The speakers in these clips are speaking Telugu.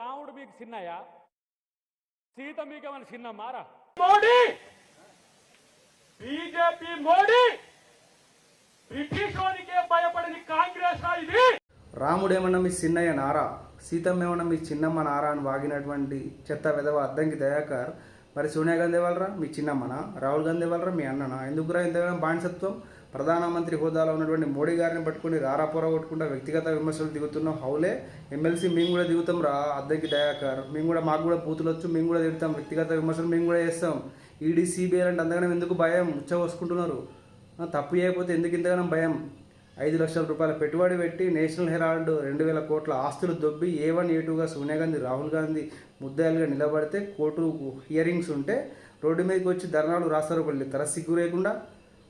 రాముడు మీకు చిన్నయ్య? సీత మీకు ఏమైనా చిన్న మారా మోడీ! బీజేపీ మోడీ! బ్రిటిష్ భయపడని కాంగ్రెస్ ఆ ఇది! రాముడేమన్నా మీ చిన్నయ్య నారా? సీతమ్మ ఏమన్నా మీ చిన్నమ్మ నారా అని వాగినటువంటి చెత్త విధవ అద్దంకి దయాకర్? మరి సోనియా గాంధీ వాళ్ళరా మీ చిన్నమ్మనా? రాహుల్ గాంధీ వాళ్ళరా మీ అన్ననా? ఎందుకురా ఇంతగా బానిసత్వం? ప్రధానమంత్రి హోదాలో ఉన్నటువంటి మోడీ గారిని పట్టుకుని రారాపోర కొట్టుకుంటా వ్యక్తిగత విమర్శలు దిగుతున్నాం. హౌలే ఎమ్మెల్సీ మేము కూడా దిగుతాం రా అద్దెకి దయాకర్. మేము కూడా మాకు కూడా పూతులు వచ్చు మేము కూడా దిగుతాం వ్యక్తిగత విమర్శలు మేము కూడా చేస్తాం. ఈడీ సిబిఐ అంటే అంతగానం ఎందుకు భయం? ఉచ్చవసుకుంటున్నారు ఆ, తప్పు చేయకపోతే ఎందుకు ఇంతగానం భయం? ఐదు లక్షల రూపాయల పెట్టుబడి పెట్టి నేషనల్ హెరాల్డ్ రెండు వేల కోట్ల ఆస్తులు దొబ్బి ఏ వన్ ఏ టూగా సోనియా గాంధీ రాహుల్ గాంధీ ముద్దాయిలుగా నిలబడితే కోర్టు హియరింగ్స్ ఉంటే రోడ్డు మీదకి వచ్చి ధర్నాలు రాస్తారు ఒకళ్ళు. తర సిగ్గు లేకుండా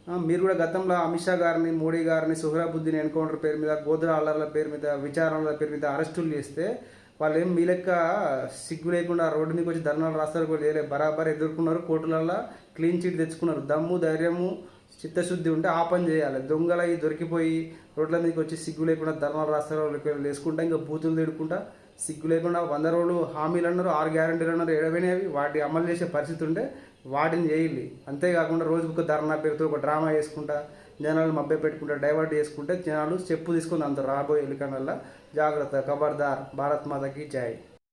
మీరు కూడా గతంలో అమిత్ షా గారిని మోడీ గారిని సుహరాబుద్దీన్ ఎన్కౌంటర్ పేరు మీద గోద్రా అల్లర్ల పేరు మీద విచారణల పేరు మీద అరెస్టులు చేస్తే వాళ్ళు ఏం మీ లెక్క సిగ్గు లేకుండా రోడ్డు మీద వచ్చి ధర్నాలు రాస్తారు కూడా లేలే బరాబర్ ఎదుర్కొన్నారు. కోర్టులలో క్లీన్ చీట్ తెచ్చుకున్నారు. దమ్ము ధైర్యము చిత్తశుద్ధి ఉంటే ఆ పని చేయాలి. దొంగలవి దొరికిపోయి రోడ్ల మీదకి వచ్చి సిగ్గు లేకుండా ధర్నాలు రాస్తారు వాళ్ళకి వేసుకుంటా ఇంకా బూతులు తిడుకుంటా సిగ్గు లేకుండా వంద రోజులు హామీలు అన్నారు ఆరు గ్యారంటీలు అన్నారు ఏడవైనవి. వాటి అమలు చేసే పరిస్థితి ఉంటే వాటిని చేయాలి. అంతేకాకుండా రోజు ఒక ధర్నా పేరుతో ఒక డ్రామా చేసుకుంటా జనాలు మభ్య పెట్టుకుంటా డైవర్ట్ చేసుకుంటే జనాలు చెప్పు తీసుకుని అంత రాబోయే ఎలుకనల్లా జాగ్రత్త. ఖబర్దార్ భారత్ మాతకి జాయ్